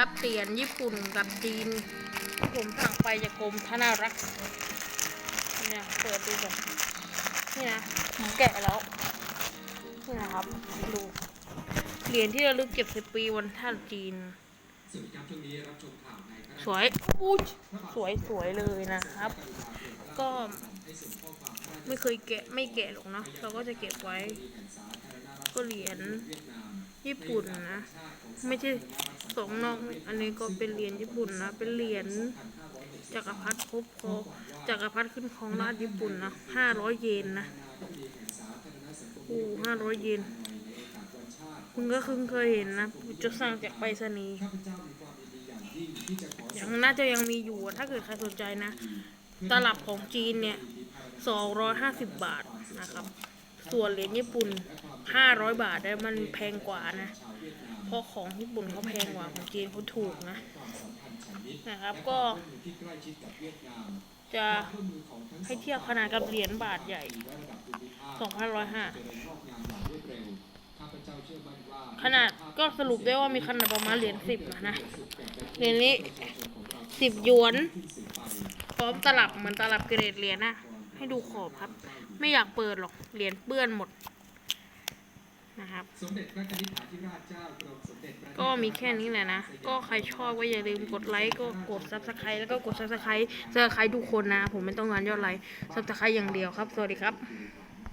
ครับเหรียญญี่ปุ่นกับจีน ผมสั่งไปจากกรมธนารักษ์นี่นะเปิดดูก่อนนี่นะผมแกะแล้วนี่นะครับดูเหรียญที่เระลึกเก็บสิบปีวันท่าจีน สวัสดีครับช่วงนี้รับชมข่าวในพระราชสวยอู้ยสวยสวยเลยนะครับ ก็ ไม่เคยแกะไม่แกะหรอกเนาะเราก็จะเก็บไว้ ก็เหรียญญี่ปุ่นนะ ไม่ใช่สองนอก อันนี้ก็เป็นเหรียญญี่ปุ่นนะ เป็นเหรียญจักรพรรดิภพโคจักรพรรดิขึ้นครองราชญี่ปุ่นนะห้าร้อยเยนนะโอ้ห้าร้อยเยนคุณก็เพิ่งเคยเห็นนะจะสั่งจากไปรษณีย์ยังน่าจะยังมีอยู่ถ้าเกิดใครสนใจนะ ตลับของจีนเนี่ยสองร้อยห้าสิบบาทนะครับ ส่วนเหรียญญี่ปุ่นห้าร้อยบาทแต่มันแพงกว่านะ เพราะของญี่ปุ่นเขาแพงกว่าของจีนเขาถูกนะนะครับก็จะให้เทียบขนาดกับเหรียญบาทใหญ่2,105ขนาดก็สรุปได้ว่ามีขนาดประมาณเหรียญสิบนะนะ เหรียญนี้สิบหยวน พร้อมตลับเหมือนตลับเกรดเหรียญนะ ให้ดูขอบครับ ไม่อยากเปิดหรอกเหรียญเปื้อนหมดนะครับก็มีแค่นี้แหละนะ ก็ใครชอบก็อย่าลืมกดไลค์ก็กดซับสไครต์แล้วก็กดซับสไครต์ซับสไครต์ทุกคนนะ ผมไม่ต้องการยอดไลค์ซับสไครต์อย่างเดียวครับ สวัสดีครับ